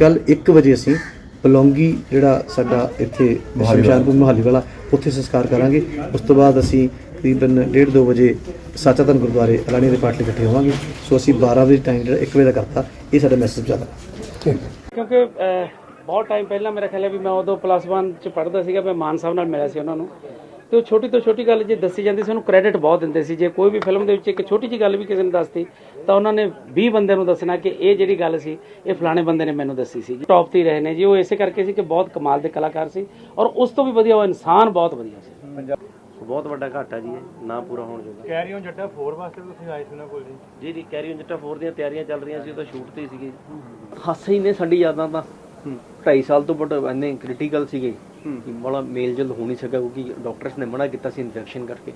ਕੱਲ 1 ਵਜੇ ਅਸੀਂ ਬਲੌਂਗੀ ਜਿਹੜਾ ਸਾਡਾ ਇੱਥੇ ਸ਼ਮਸ਼ਾਨਪੁਰ ਮੋਹਾਲੀ ਵਾਲਾ ਉੱਥੇ ਸੰਸਕਾਰ ਕਰਾਂਗੇ। ਉਸ ਤੋਂ ਬਾਅਦ ਅਸੀਂ ਤਕਰੀਬਨ 1:30 2 ਵਜੇ ਸਾਚਾਤਨ ਗੁਰਦੁਆਰੇ ਅਲਾਣੀ ਦੇ ਪਾਠ ਲਈ ਇਕੱਠੇ ਹੋਵਾਂਗੇ। ਸੋ ਅਸੀਂ 12 ਵਜੇ ਟਾਈਮ ਜਿਹੜਾ 1 ਵਜੇ ਦਾ ਕਰਤਾ ਇਹ ਸਾਡਾ ਮੈਸੇਜ ਜ਼ਿਆਦਾ ਕਿਉਂਕਿ ਅਹ, ਬਹੁਤ ਟਾਈਮ ਪਹਿਲਾਂ ਮੇਰਾ ਖਿਆਲ ਹੈ ਵੀ ਮੈਂ ਉਦੋਂ ਪਲੱਸ 1 ਚ ਪੜ੍ਹਦਾ ਸੀਗਾ ਮੈਂ ਮਾਨ ਸਾਹਿਬ ਨਾਲ ਮਿਲਿਆ ਸੀ ਉਹਨਾਂ ਨੂੰ। ਤੇ ਉਹ ਛੋਟੀ ਤੋਂ ਛੋਟੀ ਗੱਲ ਜੇ ਦੱਸੀ ਜਾਂਦੀ ਸੀ ਉਹਨੂੰ ਕ੍ਰੈਡਿਟ ਬਹੁਤ ਦਿੰਦੇ ਸੀ। ਜੇ ਕੋਈ ਵੀ ਫਿਲਮ ਦੇ ਵਿੱਚ ਇੱਕ ਛੋਟੀ ਜੀ ਗੱਲ ਵੀ ਕਿਸੇ ਨੇ ਦੱਸਤੀ ਤਾਂ ਉਹਨਾਂ ਨੇ 20 ਬੰਦਿਆਂ ਨੂੰ ਦੱਸਣਾ ਕਿ ਇਹ ਜਿਹੜੀ ਗੱਲ ਸੀ ਇਹ ਫਲਾਣੇ ਬੰਦੇ ਨੇ ਮੈਨੂੰ ਦੱਸੀ ਸੀ। ਟੌਪ ਤੇ ਰਹੇ ਨੇ ਜੀ। ਉਹ ਇਸੇ ਕਰਕੇ ਸੀ ਕਿ ਬਹੁਤ ਕਮਾਲ ਦੇ ਕਲਾਕਾਰ ਸੀ ਔਰ ਉਸ ਤੋਂ ਵੀ ਵਧੀਆ ਉਹ ਇਨਸਾਨ ਬਹੁਤ ਵਧੀਆ ਸੀ। ਬਹੁਤ ਵੱਡਾ ਘਾਟਾ ਜੀ ਇਹ ਨਾ ਪੂਰਾ ਹੋਣ ਜੋਗਾ। ਕੈਰੀ ਔਨ ਜੱਟਾ 4 ਵਾਸਤੇ ਵੀ ਤੁਸੀਂ ਆਏ ਸੀ ਉਹਨਾਂ ਕੋਲ ਜੀ? ਜੀ ਜੀ ਕੈਰੀ ਜੱਟਾ 4 ਦੀਆਂ ਤਿਆਰੀਆਂ ਚੱਲ ਰਹੀਆਂ ਸੀ ਉਹ ਤਾਂ ਸ਼ੂਟ ਤੇ ਸੀਗੇ। ਹਾਸੇ ਹੀ ਨੇ ਸਾਡੀ ਯਾਦਾਂ ਤਾਂ। 2.5 ਸਾਲ ਤੋਂ ਬਟ ਇੰਨੇ ਕ੍ਰਿਟੀਕਲ ਸੀਗੇ। ਬੜਾ ਮੇਲ ਜਲ ਹੋ ਨਹੀਂ ਸਕਿਆ ਕਿਉਂਕਿ ਡਾਕਟਰਸ ਨੇ ਮਨਾ ਕੀਤਾ ਸੀ ਇਨਫੈਕਸ਼ਨ ਕਰਕੇ।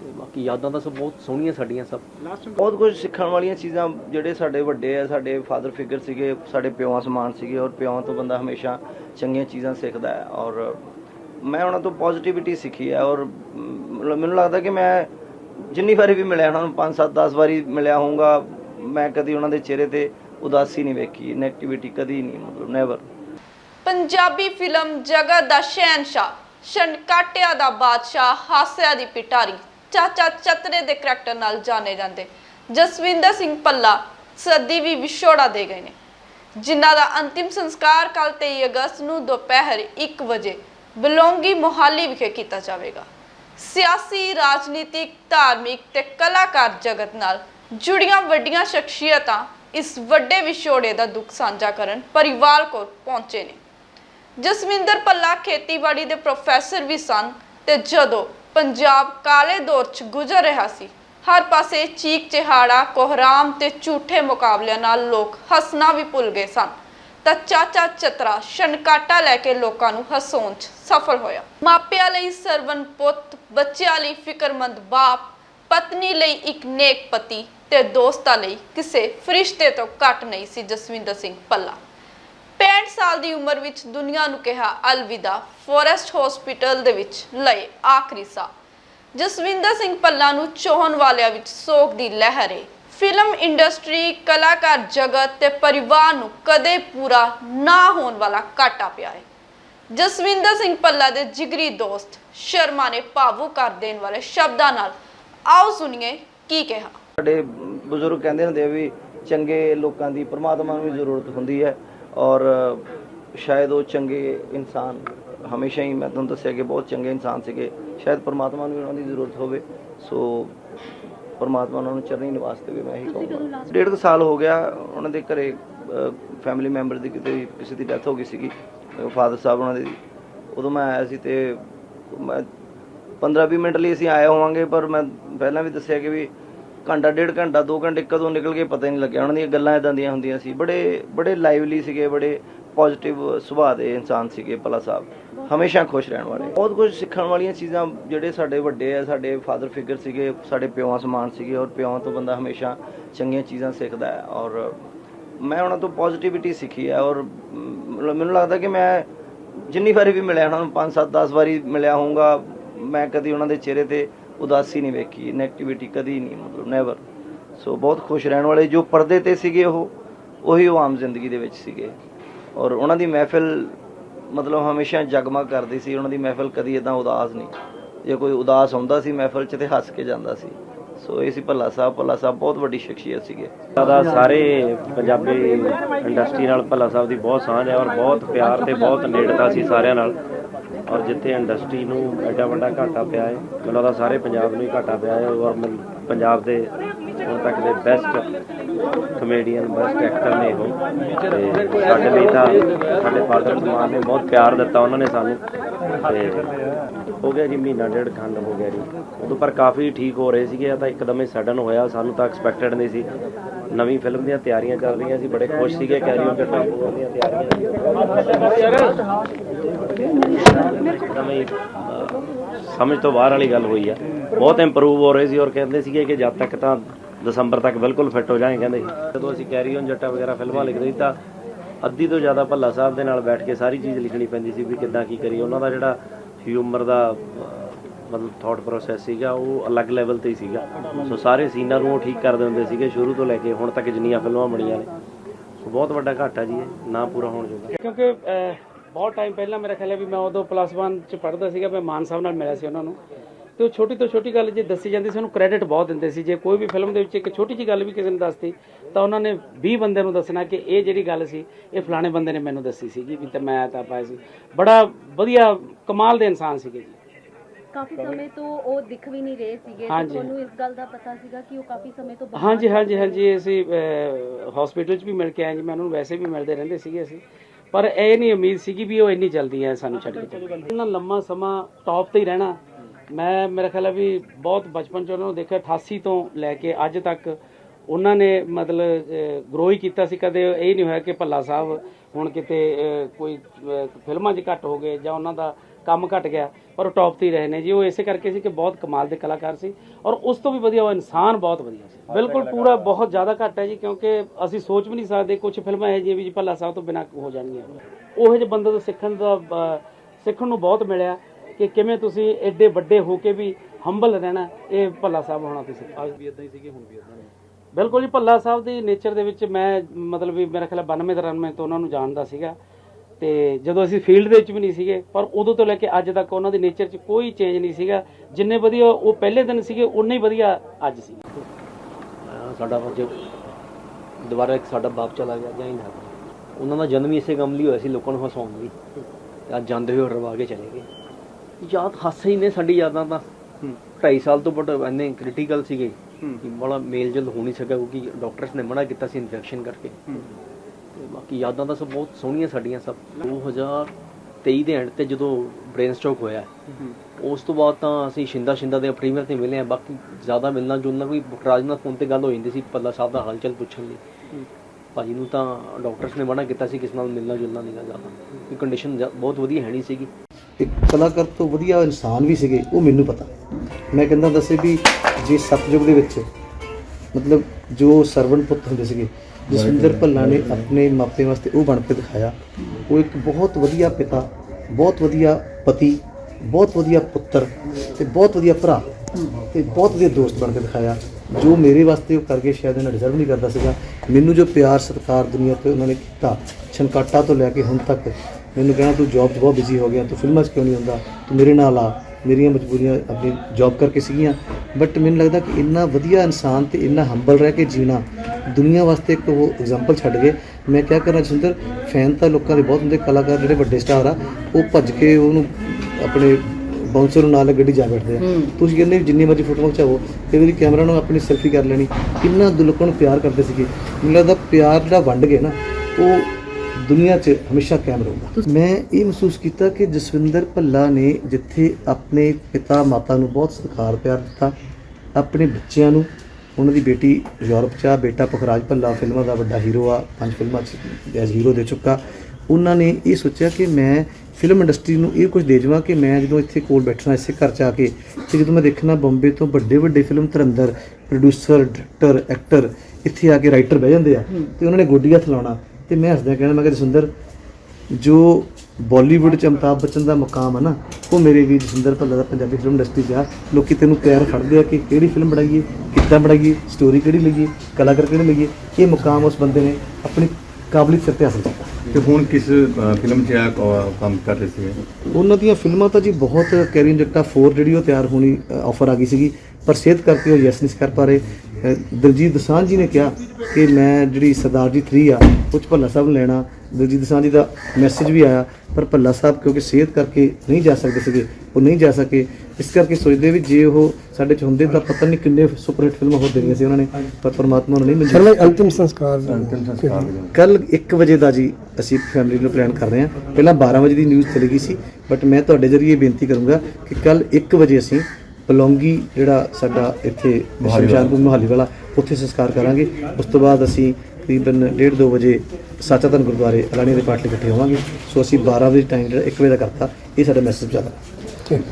ਤੇ ਬਾਕੀ ਯਾਦਾਂ ਤਾਂ ਸਭ ਬਹੁਤ ਸੋਹਣੀਆਂ ਸਾਡੀਆਂ ਸਭ। ਬਹੁਤ ਕੁਝ ਸਿੱਖਣ ਵਾਲੀਆਂ ਚੀਜ਼ਾਂ ਜਿਹੜੇ ਸਾਡੇ ਵੱਡੇ ਆ ਸਾਡੇ ਫਾਦਰ ਫਿਗਰ ਸੀਗੇ ਸਾਡੇ ਪਿਓਾਂ ਸਮਾਨ ਸੀਗੇ ਔਰ ਪਿਓਾਂ ਤੋਂ ਬੰਦਾ ਹਮੇਸ਼ਾ ਚੰਗੀਆਂ ਚੀਜ਼ਾਂ ਸਿੱਖਦਾ ਹੈ ਔਰ ਮੈਂ ਉਹਨਾਂ ਤੋਂ ਪੋਜ਼ਿਟਿਵਿਟੀ ਸਿੱਖੀ ਹੈ ਔਰ ਮੈਨੂੰ ਲੱਗਦਾ ਕਿ ਮੈਂ ਜਿੰਨੀ ਵਾਰੀ ਵੀ ਮਿਲਿਆ ਉਹਨਾਂ ਨੂੰ 5 7 10 ਵਾਰੀ ਮਿਲਿਆ ਹੋਊਗਾ ਮੈਂ ਕਦੀ ਉਹਨਾਂ ਦੇ ਚਿਹਰੇ ਤੇ ਉਦਾਸੀ ਨਹੀਂ ਵੇਖੀ ਨੈਗੇਟਿਵਿਟੀ ਕਦੀ ਨਹੀਂ ਮਤਲਬ ਨੈਵਰ ਪੰਜਾਬੀ ਫਿਲਮ ਜਗਤ ਦਾ ਸ਼ਹਿਨशाह ਸ਼ਨਕਾਟਿਆ ਦਾ ਬਾਦਸ਼ਾਹ, ਹਾਸਿਆ ਦੀ ਪਿਟਾਰੀ, ਚਾਚਾ ਚਤਰੇ ਦੇ ਕਰੈਕਟਰ ਨਾਲ ਜਾਣੇ ਜਾਂਦੇ। ਜਸਵਿੰਦਰ ਸਿੰਘ ਪੱਲਾ ਸਦੀ ਵੀ ਵਿਛੋੜਾ ਦੇ ਗਏ ਨੇ। ਜਿਨ੍ਹਾਂ ਦਾ ਅੰਤਿਮ ਸੰਸਕਾਰ ਕੱਲ 23 ਅਗਸਤ ਨੂੰ ਦੁਪਹਿਰ 1 ਵਜੇ ਬਲੌਂਗੀ ਮੋਹਾਲੀ ਵਿਖੇ ਕੀਤਾ ਜਾਵੇਗਾ। ਸਿਆਸੀ, ਰਾਜਨੀਤਿਕ, ਧਾਰਮਿਕ ਤੇ ਕਲਾਕਾਰ ਜਗਤ ਨਾਲ ਜੁੜੀਆਂ ਵੱਡੀਆਂ ਸ਼ਖਸੀਅਤਾਂ ਇਸ ਵੱਡੇ ਵਿਛੋੜੇ ਦਾ ਦੁੱਖ ਸਾਂਝਾ ਕਰਨ ਪਰਿਵਾਰ ਕੋਲ ਪਹੁੰਚੇ ਨੇ। ਜਸਵਿੰਦਰ ਪੱਲਾ ਖੇਤੀਬਾੜੀ ਦੇ ਪ੍ਰੋਫੈਸਰ ਵੀ ਸਨ ਤੇ ਜਦੋਂ ਪੰਜਾਬ ਕਾਲੇ ਦੌਰ 'ਚ ਗੁਜ਼ਰ ਰਿਹਾ ਸੀ, ਹਰ ਪਾਸੇ ਚੀਕ ਚਿਹਾੜਾ, ਕੋਹਰਾਮ ਤੇ ਝੂਠੇ ਮੁਕਾਬਲਿਆਂ ਨਾਲ ਲੋਕ ਹੱਸਣਾ ਵੀ ਭੁੱਲ ਗਏ ਸਨ, ਤਾਂ ਚਾਚਾ ਚਤਰਾ ਸ਼ਨਕਾਟਾ ਲੈ ਕੇ ਲੋਕਾਂ ਨੂੰ ਹਸਾਉਣ 'ਚ ਸਫਲ ਹੋਇਆ। ਮਾਪਿਆਂ ਲਈ ਸਰਵਨ ਪੁੱਤ, ਬੱਚਿਆਂ ਲਈ ਫਿਕਰਮੰਦ ਬਾਪ, ਪਤਨੀ ਲਈ ਇੱਕ ਨੇਕ ਪਤੀ ਤੇ ਦੋਸਤਾਂ ਲਈ ਕਿਸੇ ਫਰਿਸ਼ਤੇ ਤੋਂ ਘੱਟ ਨਹੀਂ ਸੀ ਜਸਵਿੰਦਰ ਸਿੰਘ ਪੱਲਾ 65 ਸਾਲ ਦੀ ਉਮਰ ਵਿੱਚ ਦੁਨੀਆ ਨੂੰ ਕਿਹਾ, ਅਲਵਿਦਾ, ਫੋਰੈਸਟ ਹਸਪੀਟਲ ਦੇ ਵਿੱਚ ਲਏ ਆਖਰੀ ਸਾਹ। ਜਸਵਿੰਦਰ ਸਿੰਘ ਪੱਲਾ ਨੂੰ ਚਾਹਣ ਵਾਲਿਆਂ ਵਿੱਚ ਸੋਗ ਦੀ ਲਹਿਰ ਹੈ ਫਿਲਮ ਇੰਡਸਟਰੀ, ਕਲਾਕਾਰ ਜਗਤ ਤੇ ਪਰਿਵਾਰ ਨੂੰ ਕਦੇ ਪੂਰਾ ਨਾ ਹੋਣ ਵਾਲਾ ਘਾਟਾ ਪਿਆ ਹੈ ਜਸਵਿੰਦਰ ਸਿੰਘ ਪੱਲਾ ਦੇ ਜਿਗਰੀ ਦੋਸਤ ਸ਼ਰਮਾ ਨੇ ਭਾਵੁਕ ਕਰ ਦੇਣ ਵਾਲੇ ਸ਼ਬਦਾਂ ਨਾਲ, ਆਓ ਸੁਣੀਏ ਕੀ ਕਿਹਾ। ਸਾਡੇ ਬਜ਼ੁਰਗ ਕਹਿੰਦੇ ਹੁੰਦੇ ਆ ਵੀ ਚੰਗੇ ਲੋਕਾਂ ਦੀ ਪ੍ਰਮਾਤਮਾ ਨੂੰ ਵੀ ਜ਼ਰੂਰਤ ਹੁੰਦੀ ਹੈ। ਔਰ ਸ਼ਾਇਦ ਉਹ ਚੰਗੇ ਇਨਸਾਨ ਹਮੇਸ਼ਾ ਹੀ ਮੈਂ ਤੁਹਾਨੂੰ ਦੱਸਿਆ ਕਿ ਬਹੁਤ ਚੰਗੇ ਇਨਸਾਨ ਸੀਗੇ। ਸ਼ਾਇਦ ਪ੍ਰਮਾਤਮਾ ਨੂੰ ਵੀ ਉਹਨਾਂ ਦੀ ਜ਼ਰੂਰਤ ਹੋਵੇ। ਸੋ ਪਰਮਾਤਮਾ ਉਹਨਾਂ ਨੂੰ ਚਰਨੀ ਨਿਵਾਸ ਦੇਵੇ ਮੈਂ ਇਹੀ ਕਹੂੰਗਾ। ਡੇਢ ਕੁ ਸਾਲ ਹੋ ਗਿਆ ਉਹਨਾਂ ਦੇ ਘਰੇ ਫੈਮਿਲੀ ਮੈਂਬਰ ਦੀ ਕਿਤੇ ਕਿਸੇ ਦੀ ਡੈਥ ਹੋ ਗਈ ਸੀਗੀ। ਫਾਦਰ ਸਾਹਿਬ ਉਹਨਾਂ ਦੇ। ਉਦੋਂ ਮੈਂ ਆਇਆ ਸੀ ਤੇ ਮੈਂ 15-20 ਮਿੰਟ ਲਈ ਅਸੀਂ ਆਏ ਹੋਵਾਂਗੇ ਪਰ ਮੈਂ ਪਹਿਲਾਂ ਵੀ ਦੱਸਿਆ ਕਿ ਵੀ ਘੰਟਾ, ਡੇਢ ਘੰਟਾ 2 ਘੰਟੇ ਕਦੋਂ ਨਿਕਲ ਗਏ ਪਤਾ ਹੀ ਨਹੀਂ ਲੱਗਿਆ। ਉਹਨਾਂ ਦੀਆਂ ਗੱਲਾਂ ਇਦਾਂ ਦੀਆਂ ਹੁੰਦੀਆਂ ਸੀ। ਬੜੇ ਬੜੇ ਲਾਈਵਲੀ ਸੀਗੇ, ਬੜੇ ਪੋਜ਼ਿਟਿਵ ਸੁਭਾਅ ਦੇ ਇਨਸਾਨ ਸੀਗੇ ਭਲਾ ਸਾਹਿਬ। ਹਮੇਸ਼ਾ ਖੁਸ਼ ਰਹਿਣ ਵਾਲੇ। ਬਹੁਤ ਕੁਝ ਸਿੱਖਣ ਵਾਲੀਆਂ ਚੀਜ਼ਾਂ ਜਿਹੜੇ ਸਾਡੇ ਵੱਡੇ ਆ, ਸਾਡੇ ਫਾਦਰ ਫਿਗਰ ਸੀਗੇ, ਸਾਡੇ ਪਿਓਾਂ ਸਮਾਨ ਸੀਗੇ ਔਰ ਪਿਓਾਂ ਤੋਂ ਬੰਦਾ ਹਮੇਸ਼ਾ ਚੰਗੀਆਂ ਚੀਜ਼ਾਂ ਸਿੱਖਦਾ ਹੈ। ਔਰ ਮੈਂ ਉਹਨਾਂ ਤੋਂ ਪੋਜ਼ਿਟਿਵਿਟੀ ਸਿੱਖੀ ਹੈ ਔਰ ਮੈਨੂੰ ਲੱਗਦਾ ਕਿ ਮੈਂ ਜਿੰਨੀ ਵਾਰੀ ਵੀ ਮਿਲਿਆ, ਉਹਨਾਂ ਨੂੰ 5 7 10 ਵਾਰੀ ਮਿਲਿਆ ਹੋਊਗਾ, ਮੈਂ ਕਦੀ ਉਹਨਾਂ ਦੇ ਚਿਹਰੇ ਤੇ ਉਦਾਸੀ ਨਹੀਂ ਵੇਖੀ ਨੈਗੇਟਿਵਿਟੀ ਕਦੀ ਨਹੀਂ, ਮਤਲਬ ਨੈਵਰ ਸੋ ਬਹੁਤ ਖੁਸ਼ ਰਹਿਣ ਵਾਲੇ ਜੋ ਪਰਦੇ ਤੇ ਸੀਗੇ ਉਹ, ਉਹੀ ਉਹ ਆਮ ਜ਼ਿੰਦਗੀ ਦੇ ਵਿੱਚ ਸੀਗੇ। ਔਰ ਉਹਨਾਂ ਦੀ ਮਹਿਫਿਲ ਮਤਲਬ ਹਮੇਸ਼ਾ ਜਗਮਾ ਕਰਦੀ ਸੀ, ਉਹਨਾਂ ਦੀ ਮਹਿਫਿਲ ਕਦੀ ਇਦਾਂ ਉਦਾਸ ਨਹੀਂ। ਜੇ ਕੋਈ ਉਦਾਸ ਹੁੰਦਾ ਸੀ ਮਹਿਫਿਲ 'ਚ ਤੇ ਹੱਸ ਕੇ ਜਾਂਦਾ ਸੀ। ਸੋ ਇਹ ਸੀ ਭੱਲਾ ਸਾਹਿਬ ਭੱਲਾ ਸਾਹਿਬ ਬਹੁਤ ਵੱਡੀ ਸ਼ਖਸੀਅਤ ਸੀਗੇ। ਦਾ ਸਾਰੇ ਪੰਜਾਬੀ ਇੰਡਸਟਰੀ ਨਾਲ ਭੱਲਾ ਸਾਹਿਬ ਦੀ ਬਹੁਤ ਸਾਂਝ ਹੈ ਔਰ ਬਹੁਤ ਪਿਆਰ ਤੇ ਬਹੁਤ ਨੇੜਤਾ ਸੀ ਸਾਰਿਆਂ ਨਾਲ। ਔਰ ਜਿੱਥੇ ਇੰਡਸਟਰੀ ਨੂੰ ਐਡਾ ਵੱਡਾ ਘਾਟਾ ਪਿਆ ਹੈ ਮੈਨੂੰ ਲੱਗਦਾ ਸਾਰੇ ਪੰਜਾਬ ਨੂੰ ਹੀ ਘਾਟਾ ਪਿਆ ਹੈ, ਔਰ ਪੰਜਾਬ ਦੇ ਹੁਣ ਤੱਕ ਦੇ ਬੈਸਟ ਕਮੇਡੀਅਨ ਬੈਸਟ ਐਕਟਰ ਨੇ ਉਹ। ਤੇ ਸਾਡੇ ਲਈ ਤਾਂ ਸਾਡੇ ਫਾਦਰ ਸਮਾਨ ਨੇ ਬਹੁਤ ਪਿਆਰ ਦਿੱਤਾ ਉਹਨਾਂ ਨੇ ਸਾਨੂੰ। ਤੇ ਹੋ ਗਿਆ ਜੀ ਮਹੀਨਾ ਡੇਢ ਖੰਡ ਹੋ ਗਿਆ ਜੀ। ਉਦੋਂ ਪਰ ਕਾਫੀ ਠੀਕ ਹੋ ਰਹੇ ਸੀਗੇ, ਇਹ ਤਾਂ ਇੱਕਦਮ ਹੀ ਸਡਨ ਹੋਇਆ, ਸਾਨੂੰ ਤਾਂ ਐਕਸਪੈਕਟਡ ਨਹੀਂ ਸੀ। ਨਵੀਂ ਫਿਲਮ ਦੀਆਂ ਤਿਆਰੀਆਂ ਕਰ ਰਹੀਆਂ ਸੀ, ਬੜੇ ਖੁਸ਼ ਸੀਗੇ ਕੈਰੀ ਔਨ ਦੀਆਂ ਤਿਆਰੀਆਂ ਇੱਕਦਮ ਸਮਝ ਤੋਂ ਬਾਹਰ ਵਾਲੀ ਗੱਲ ਹੋਈ ਆ। ਬਹੁਤ ਇੰਪਰੂਵ ਹੋ ਰਹੇ ਸੀ ਔਰ ਕਹਿੰਦੇ ਸੀਗੇ ਕਿ ਜਦ ਤੱਕ ਤਾਂ ਦਸੰਬਰ ਤੱਕ ਬਿਲਕੁਲ ਫਿੱਟ ਹੋ ਜਾਏ, ਕਹਿੰਦੇ। ਜਦੋਂ ਅਸੀਂ ਕੈਰੀਓਨ ਜੱਟਾ ਵਗੈਰਾ ਫਿਲਮਾਂ ਲਿਖਦੇ ਸੀ ਤਾਂ ਅੱਧੀ ਤੋਂ ਜ਼ਿਆਦਾ ਭੱਲਾ ਸਾਹਿਬ ਦੇ ਨਾਲ ਬੈਠ ਕੇ ਸਾਰੀ ਚੀਜ਼ ਲਿਖਣੀ ਪੈਂਦੀ ਸੀ ਵੀ ਕਿੱਦਾਂ ਕੀ ਕਰੀਏ। ਉਹਨਾਂ ਦਾ ਜਿਹੜਾ ਹਿਊਮਰ ਦਾ ਮਤਲਬ ਥਾਟ ਪ੍ਰੋਸੈਸ ਸੀਗਾ, ਉਹ ਅਲੱਗ ਲੈਵਲ ਤੇ ਹੀ ਸੀਗਾ। ਸੋ ਸਾਰੇ ਸੀਨਾਂ ਨੂੰ ਉਹ ਠੀਕ ਕਰਦੇ ਹੁੰਦੇ ਸੀਗੇ ਸ਼ੁਰੂ ਤੋਂ ਲੈ ਕੇ ਹੁਣ ਤੱਕ ਜਿੰਨੀਆਂ ਫਿਲਮਾਂ ਬਣੀਆਂ ਨੇ। ਸੋ ਬਹੁਤ ਵੱਡਾ ਘਾਟਾ ਜੀ ਇਹ, ਨਾ ਪੂਰਾ ਹੋਣ ਜੋਗਾ। ਕਿਉਂਕਿ ਬਹੁਤ ਟਾਈਮ ਪਹਿਲਾਂ ਮੇਰਾ ਖਿਆਲ ਹੈ ਵੀ ਮੈਂ ਉਦੋਂ ਪਲੱਸ 1 ਚ ਪੜ੍ਹਦਾ ਸੀਗਾ, ਮੈਂ ਮਾਨ ਸਾਹਿਬ ਨਾਲ ਮਿਲਿਆ ਸੀ ਉਹਨਾਂ ਨੂੰ। ਤੇ ਉਹ ਛੋਟੀ ਤੋਂ ਛੋਟੀ ਗੱਲ ਜੇ ਦੱਸੀ ਜਾਂਦੀ ਸੀ, ਉਹਨੂੰ ਕ੍ਰੈਡਿਟ ਬਹੁਤ ਦਿੰਦੇ ਸੀ। ਜੇ ਕੋਈ ਵੀ ਫਿਲਮ ਦੇ ਵਿੱਚ ਇੱਕ ਛੋਟੀ ਜੀ ਗੱਲ ਵੀ ਕਿਸੇ ਨੇ ਦੱਸਤੀ, ਤਾਂ ਉਹਨਾਂ ਨੇ 20 ਬੰਦਿਆਂ ਨੂੰ ਦੱਸਣਾ ਕਿ ਇਹ ਜਿਹੜੀ ਗੱਲ ਸੀ, ਇਹ ਫਲਾਣੇ ਬੰਦੇ ਨੇ ਮੈਨੂੰ ਦੱਸੀ ਸੀਗੀ, ਵੀ ਤੇ ਮੈਂ ਤਾਂ ਪਾਇਆ ਸੀ। ਬੜਾ ਵਧੀਆ ਕਮਾਲ ਦੇ ਇਨਸਾਨ ਸੀਗੇ ਜੀ। ਕਾਫੀ ਸਮੇਂ ਤੋਂ ਉਹ ਦਿਖ ਵੀ ਨਹੀਂ ਰਹੇ ਸੀਗੇ ਤੇ ਹਾਂਜੀ। ਤੁਹਾਨੂੰ ਇਸ ਗੱਲ ਦਾ ਪਤਾ ਸੀਗਾ ਕਿ ਉਹ ਕਾਫੀ ਸਮੇਂ ਤੋਂ ਬਿਮਾਰ ਹਾਂਜੀ ਹਾਂਜੀ ਹਾਂਜੀ ਅਸੀਂ ਹਸਪੀਟਲ 'ਚ ਵੀ ਮਿਲ ਕੇ ਆਏ ਜੀ ਮੈਂ ਉਹਨਾਂ ਨੂੰ ਵੈਸੇ ਵੀ ਮਿਲਦੇ ਰਹਿੰਦੇ ਸੀਗੇ ਅਸੀਂ। ਪਰ ਇਹ ਨਹੀਂ ਉਮੀਦ ਸੀਗੀ ਵੀ ਉਹ ਇੰਨੀ ਜਲਦੀ ਹੈ ਸਾਨੂੰ ਛੱਡ ਕੇ ਚਲੇ ਇੰਨਾ ਲੰਮਾ ਸਮਾਂ ਟੌਪ ਤੇ ਹੀ ਰਹਿਣਾ ਮੈਂ ਮੇਰਾ ਖਿਆਲ ਹੈ ਵੀ ਬਹੁਤ ਬਚਪਨ 'ਚ ਉਹਨਾਂ ਨੂੰ ਦੇਖਿਆ 88 ਤੋਂ ਲੈ ਕੇ ਅੱਜ ਤੱਕ ਉਹਨਾਂ ਨੇ ਮਤਲਬ ਗਰੋ ਹੀ ਕੀਤਾ ਸੀ। ਕਦੇ ਇਹ ਨਹੀਂ ਹੋਇਆ ਕਿ ਭੱਲਾ ਸਾਹਿਬ ਹੁਣ ਕਿਤੇ ਅਹ, ਕੋਈ ਅਹ, ਫਿਲਮਾਂ 'ਚ ਘੱਟ ਹੋ ਗਏ ਜਾਂ ਉਹਨਾਂ ਦਾ ਕੰਮ ਘਟ ਗਿਆ ਪਰ ਉਹ ਟੌਪ ਤੇ ਹੀ ਰਹੇ ਨੇ ਜੀ। ਉਹ ਇਸੇ ਕਰਕੇ ਸੀ ਕਿ ਬਹੁਤ ਕਮਾਲ ਦੇ ਕਲਾਕਾਰ ਸੀ ਔਰ ਉਸ ਤੋਂ ਵੀ ਵਧੀਆ ਉਹ ਇਨਸਾਨ ਬਹੁਤ ਵਧੀਆ ਸੀ। ਬਿਲਕੁਲ ਪੂਰਾ ਬਹੁਤ ਜ਼ਿਆਦਾ ਘੱਟ ਹੈ ਜੀ ਕਿਉਂਕਿ ਅਸੀਂ ਸੋਚ ਵੀ ਨਹੀਂ ਸਕਦੇ ਕੁਝ ਫਿਲਮਾਂ ਇਹ ਜਿਹੀਆਂ ਵੀ ਜੀ ਭੱਲਾ ਸਾਹਿਬ ਤੋਂ ਬਿਨਾਂ ਹੋ ਜਾਣਗੀਆਂ। ਉਹੋ ਜਿਹੇ ਬੰਦੇ ਤੋਂ ਸਿੱਖਣ ਦਾ ਸਿੱਖਣ ਨੂੰ ਬਹੁਤ ਮਿਲਿਆ ਕਿ ਕਿਵੇਂ ਤੁਸੀਂ ਐਡੇ ਵੱਡੇ ਹੋ ਕੇ ਵੀ ਹੰਬਲ ਰਹਿਣਾ ਇਹ ਭੱਲਾ ਸਾਹਿਬ ਹੋਣਾ ਤੁਸੀਂ ਅੱਜ ਵੀ ਇਦਾਂ ਹੀ ਸੀਗੇ ਹੁਣ ਵੀ ਇਦਾਂ ਬਿਲਕੁਲ ਜੀ ਭੱਲਾ ਸਾਹਿਬ ਦੀ ਨੇਚਰ ਦੇ ਵਿੱਚ ਮੈਂ ਮਤਲਬ ਵੀ ਮੇਰਾ ਖਿਆਲ ਹੈ 92 93 ਤੋਂ ਉਹਨਾਂ ਨੂੰ ਜਾਣਦਾ ਸੀਗਾ। ਤੇ ਜਦੋਂ ਅਸੀਂ ਫੀਲਡ ਦੇ ਵਿੱਚ ਵੀ ਨਹੀਂ ਸੀਗੇ ਪਰ ਉਦੋਂ ਤੋਂ ਲੈ ਕੇ ਅੱਜ ਤੱਕ ਉਹਨਾਂ ਦੀ ਨੇਚਰ 'ਚ ਕੋਈ ਚੇਂਜ ਨਹੀਂ ਸੀਗਾ। ਜਿੰਨੇ ਵਧੀਆ ਉਹ ਪਹਿਲੇ ਦਿਨ ਸੀਗੇ ਉਨੇ ਹੀ ਵਧੀਆ ਅੱਜ ਸੀ। ਸਾਡਾ ਅੱਜ ਦੁਬਾਰਾ ਇੱਕ ਸਾਡਾ ਬਾਪ ਚਲਾ ਗਿਆ ਜਾਂ ਹੀ ਨਾ। ਉਹਨਾਂ ਦਾ ਜਨਮ ਹੀ ਇਸੇ ਕੰਮ ਲਈ ਹੋਇਆ ਸੀ ਲੋਕਾਂ ਨੂੰ ਹਸਾਉਣ ਲਈ। ਤੇ ਅੱਜ ਜਾਂਦੇ ਹੋਏ ਰਵਾ ਕੇ ਚਲੇ ਗਏ। ਯਾਦ ਹਾਸੇ ਹੀ ਨੇ ਸਾਡੀ ਯਾਦਾਂ ਤਾਂ। 2.5 ਸਾਲ ਤੋਂ ਬਟ ਇੰਨੇ ਕ੍ਰਿਟੀਕਲ ਸੀਗੇ ਕਿ ਬੜਾ ਮੇਲ ਜਲ ਹੋ ਨਹੀਂ ਸਕਿਆ ਕਿਉਂਕਿ ਡਾਕਟਰਸ ਨੇ ਮਨਾ ਕੀਤਾ ਸੀ ਇਨਫੈਕਸ਼ਨ ਕਰਕੇ। ਤੇ ਬਾਕੀ ਯਾਦਾਂ ਤਾਂ ਸਭ ਬਹੁਤ ਸੋਹਣੀਆਂ ਸਾਡੀਆਂ ਸਭ। 2023 ਦੇ ਐਂਡ ਤੇ ਜਦੋਂ ਬ੍ਰੇਨ ਸਟ੍ਰੋਕ ਹੋਇਆ ਉਸ ਤੋਂ ਬਾਅਦ ਤਾਂ ਅਸੀਂ ਸ਼ਿੰਦਾ ਸ਼ਿੰਦਾ ਦੇ ਪ੍ਰੀਮੀਅਰ ਤੇ ਮਿਲੇ ਆ ਬਾਕੀ ਜ਼ਿਆਦਾ ਮਿਲਣਾ ਜੁਲਣਾ ਕੋਈ ਬਕਰਾਜ ਨਾਲ ਫੋਨ ਤੇ ਗੱਲ ਹੋ ਜਾਂਦੀ ਸੀ ਪੱਲਾ ਸਾਹਿਬ ਦਾ ਹਾਲ ਚਾਲ ਪੁੱਛਣ ਲਈ ਭਾਜੀ ਨੂੰ ਤਾਂ ਡਾਕਟਰਸ ਨੇ ਮਨਾ ਕੀਤਾ ਸੀ ਕਿਸ ਨਾਲ ਮਿਲਣਾ ਜੁਲਣਾ ਨਹੀਂਗਾ ਜ਼ਿਆਦਾ। ਕਿ ਕੰਡੀਸ਼ਨ ਬਹੁਤ ਵਧੀਆ ਹੈ ਨਹੀਂ ਸੀਗੀ। ਇੱਕ ਕਲਾਕਾਰ ਤੋਂ ਵਧੀਆ ਇਨਸਾਨ ਵੀ ਸੀਗੇ ਉਹ ਮੈਨੂੰ ਪਤਾ। ਮੈਂ ਕਹਿੰਦਾ ਦੱਸੇ ਵੀ ਜੇ ਸਤਜੁਗ ਦੇ ਵਿੱਚ ਮਤਲਬ ਜੋ ਸਰਵਣ ਪੁੱਤ ਹੁੰਦੇ ਸੀਗੇ ਜਸਵਿੰਦਰ ਭੱਲਾ ਨੇ ਆਪਣੇ ਮਾਪੇ ਵਾਸਤੇ ਉਹ ਬਣ ਕੇ ਦਿਖਾਇਆ। ਉਹ ਇੱਕ ਬਹੁਤ ਵਧੀਆ ਪਿਤਾ ਬਹੁਤ ਵਧੀਆ ਪਤੀ ਬਹੁਤ ਵਧੀਆ ਪੁੱਤਰ ਤੇ ਬਹੁਤ ਵਧੀਆ ਭਰਾ ਤੇ ਬਹੁਤ ਵਧੀਆ ਦੋਸਤ ਬਣ ਕੇ ਦਿਖਾਇਆ। ਜੋ ਮੇਰੇ ਵਾਸਤੇ ਉਹ ਕਰਕੇ ਸ਼ਾਇਦ ਇਹਨਾਂ ਡਿਜ਼ਰਵ ਨਹੀਂ ਕਰਦਾ ਸੀਗਾ। ਮੈਨੂੰ ਜੋ ਪਿਆਰ ਸਤਿਕਾਰ ਦੁਨੀਆ ਤੇ ਉਹਨਾਂ ਨੇ ਕੀਤਾ ਛਨਕਾਟਾ ਤੋਂ ਲੈ ਕੇ ਹੁਣ ਤੱਕ ਮੈਨੂੰ ਕਹਿਣਾ ਤੂੰ ਜੌਬ 'ਚ ਬਹੁਤ ਬਿਜ਼ੀ ਹੋ ਗਿਆ ਤੂੰ ਫਿਲਮਾਂ 'ਚ ਕਿਉਂ ਨਹੀਂ ਹੁੰਦਾ ਤੂੰ ਮੇਰੇ ਨਾਲ ਆ। ਮੇਰੀਆਂ ਮਜਬੂਰੀਆਂ ਆਪਣੀ ਜੌਬ ਕਰਕੇ ਸੀਗੀਆਂ। ਬਟ ਮੈਨੂੰ ਲੱਗਦਾ ਕਿ ਇੰਨਾ ਵਧੀਆ ਇਨਸਾਨ ਤੇ ਇੰਨਾ ਹੰਬਲ ਰਹਿ ਕੇ ਜੀਣਾ ਦੁਨੀਆ ਵਾਸਤੇ ਇੱਕ ਉਹ ਐਗਜ਼ਾਮਪਲ ਛੱਡ ਗਏ। ਮੈਂ ਕਿਹਾ ਕਰਾਂ ਜਸਿੰਦਰ ਫੈਨ ਤਾਂ ਲੋਕਾਂ ਦੇ ਬਹੁਤ ਹੁੰਦੇ ਕਲਾਕਾਰ ਜਿਹੜੇ ਵੱਡੇ ਸਟਾਰ ਆ ਉਹ ਭੱਜ ਕੇ ਉਹਨੂੰ ਆਪਣੇ ਬਾਉਂਸਰ ਨਾਲ ਗੱਡੀ ਜਾ ਬੈਠਦੇ ਆ। ਤੁਸੀਂ ਕਹਿੰਦੇ ਜਿੰਨੀ ਮਰਜ਼ੀ ਫੋਟੋਆਂ ਖਿਚਾਓ ਤੇ ਉਹਦੀ ਕੈਮਰਾ ਨੂੰ ਆਪਣੀ ਸੈਲਫੀ ਕਰ ਲੈਣੀ। ਕਿੰਨਾ ਲੋਕਾਂ ਨੂੰ ਪਿਆਰ ਕਰਦੇ ਸੀਗੇ। ਮੈਨੂੰ ਲੱਗਦਾ ਪਿਆਰ ਜਿਹੜਾ ਵੰਡ ਗਏ ਨਾ ਉਹ ਦੁਨੀਆ 'ਚ ਹਮੇਸ਼ਾ ਕਾਇਮ ਰਹੂਗਾ। ਮੈਂ ਇਹ ਮਹਿਸੂਸ ਕੀਤਾ ਕਿ ਜਸਵਿੰਦਰ ਭੱਲਾ ਨੇ ਜਿੱਥੇ ਆਪਣੇ ਪਿਤਾ ਮਾਤਾ ਨੂੰ ਬਹੁਤ ਸਤਿਕਾਰ ਪਿਆਰ ਦਿੱਤਾ ਆਪਣੇ ਬੱਚਿਆਂ ਨੂੰ ਉਹਨਾਂ ਦੀ ਬੇਟੀ ਯੂਰਪ 'ਚ ਆ ਬੇਟਾ ਪੁਖਰਾਜ ਭੱਲਾ ਫਿਲਮਾਂ ਦਾ ਵੱਡਾ ਹੀਰੋ ਆ ਪੰਜ ਫਿਲਮਾਂ 'ਚ ਐਜ਼ ਹੀਰੋ ਦੇ ਚੁੱਕਾ। ਉਹਨਾਂ ਨੇ ਇਹ ਸੋਚਿਆ ਕਿ ਮੈਂ ਫਿਲਮ ਇੰਡਸਟਰੀ ਨੂੰ ਇਹ ਕੁਝ ਦੇ ਜਾਵਾਂ ਕਿ ਮੈਂ ਜਦੋਂ ਇੱਥੇ ਕੋਲ ਬੈਠਣਾ ਇਸੇ ਘਰ 'ਚ ਆ ਕੇ ਤੇ ਜਦੋਂ ਮੈਂ ਦੇਖਣਾ ਬੰਬੇ ਤੋਂ ਵੱਡੇ ਵੱਡੇ ਫਿਲਮ ਧਰੰਦਰ ਪ੍ਰੋਡਿਊਸਰ ਡਾਇਰੈਕਟਰ ਐਕਟਰ ਇੱਥੇ ਆ ਕੇ ਰਾਈਟਰ ਬਹਿ ਜਾਂਦੇ ਆ ਤੇ ਉਹਨਾਂ ਨੇ ਗੋਡੀ ਹੱਥ ਲਾਉਣਾ। ਤੇ ਮੈਂ ਹੱਸਦਿਆਂ ਕਹਿਣਾ ਮੈਂ ਕਿਹਾ ਜਸਵਿੰਦਰ ਜੋ ਬਾਲੀਵੁੱਡ ਚ ਅਮਿਤਾਭ ਬੱਚਨ ਦਾ ਮੁਕਾਮ ਹੈ ਨਾ ਉਹ ਮੇਰੇ ਵੀਰ ਜਸਿੰਦਰ ਭੱਲਾ ਦਾ ਪੰਜਾਬੀ ਫਿਲਮ ਇੰਡਸਟਰੀ 'ਚ ਆ। ਲੋਕੀ ਤੈਨੂੰ ਪਿਆਰ ਫੜਦੇ ਆ ਕਿ ਕਿਹੜੀ ਫਿਲਮ ਬਣਾਈਏ ਕਿੱਦਾਂ ਬਣਾਈਏ ਸਟੋਰੀ ਕਿਹੜੀ ਲਈਏ ਕਲਾਕਾਰ ਕਿਹੜੇ ਲਈਏ। ਇਹ ਮੁਕਾਮ ਉਸ ਬੰਦੇ ਨੇ ਆਪਣੀ ਕਾਬਲੀਅਤ ਸਿਰ ਤੇ ਹਾਸਲ ਕੀਤਾ। ਤੇ ਹੁਣ ਕਿਸ ਫਿਲਮ 'ਚ ਆ ਕ- ਕੰਮ ਕਰ ਰਹੇ ਸੀ ਉਹਨਾਂ ਦੀਆਂ ਫਿਲਮਾਂ ਤਾਂ ਜੀ ਬਹੁਤ ਕੈਰੀਨ ਜੱਟਾ 4 ਜਿਹੜੀ ਉਹ ਤਿਆਰ ਹੋਣੀ ਆਫਰ ਆ ਗਈ ਸੀਗੀ ਪਰ ਸਿਹਤ ਕਰਕੇ ਉਹ ਯੈਸ ਨਹੀਂ ਕਰ ਪਾ ਰਹੇ। ਅ, ਦਲਜੀਤ ਦੋਸਾਂਝ ਜੀ ਨੇ ਕਿਹਾ ਕਿ ਮੈਂ ਜਿਹੜੀ ਸਰਦਾਰ ਜੀ 3 ਆ ਉਹ 'ਚ ਭੱਲਾ ਸਾਹਿਬ ਨੂੰ ਲੈਣਾ। ਦਲਜੀਤ ਦੋਸਾਂਝ ਜੀ ਦਾ ਮੈਸੇਜ ਵੀ ਆਇਆ ਪਰ ਭੱਲਾ ਸਾਹਿਬ ਕਿਉਂਕਿ ਸਿਹਤ ਕਰਕੇ ਨਹੀਂ ਜਾ ਸਕਦੇ ਸੀਗੇ ਉਹ ਨਹੀਂ ਜਾ ਸਕੇ। ਇਸ ਕਰਕੇ ਸੋਚਦੇ ਵੀ ਜੇ ਉਹ ਸਾਡੇ ਚ ਹੁੰਦੇ ਤਾਂ ਪਤਾ ਨਹੀਂ ਕਿੰਨੇ ਸੁਪਰ ਹਿੱਟ ਫਿਲਮਾਂ ਹੋ ਦੇਣੀਆਂ ਸੀ ਉਹਨਾਂ ਨੇ ਪਰ ਪਰਮਾਤਮਾ ਨੂੰ ਨਹੀਂ ਮਿਲੀ ਸਰ ਅੰਤਿਮ ਸੰਸਕਾਰ। ਅੰਤਿਮ ਸੰਸਕਾਰ ਕੱਲ 1 ਵਜੇ ਦਾ ਜੀ ਅਸੀਂ ਫੈਮਿਲੀ ਨੂੰ ਪਲਾਨ ਕਰ ਰਹੇ ਹਾਂ। ਪਹਿਲਾਂ 12 ਵਜੇ ਦੀ ਨਿਊਜ਼ ਚਲੀ ਗਈ ਸੀ ਬਟ ਮੈਂ ਤੁਹਾਡੇ ਜਰੀਏ ਬੇਨਤੀ ਕਰੂੰਗਾ ਕਿ ਕੱਲ 1 ਵਜੇ ਅਸੀਂ ਪਲੌਂਗੀ ਜਿਹੜਾ ਸਾਡਾ ਇੱਥੇ ਸ਼ਮਸ਼ਾਨਪੁਰ ਮੋਹਾਲੀ ਵਾਲਾ। ਉੱਥੇ ਸੰਸਕਾਰ ਕਰਾਂਗੇ। ਉਸ ਤੋਂ ਬਾਅਦ ਅਸੀਂ ਤਕਰੀਬਨ 1:30 2 ਵਜੇ ਸਾਚਾਤਨ ਗੁਰਦੁਆਰੇ ਅਲਾਣੀ ਦੇ ਪਾਠ ਲਈ ਇਕੱਠੇ ਹੋਵਾਂਗੇ। ਸੋ ਅਸੀਂ 12 ਵਜੇ ਟਾਈਮ ਜਿਹੜਾ 1 ਵਜੇ ਦਾ ਕਰਤਾ ਇਹ ਸਾਡਾ ਮੈਸੇਜ ਜ਼ਿਆਦਾ। ਠੀਕ।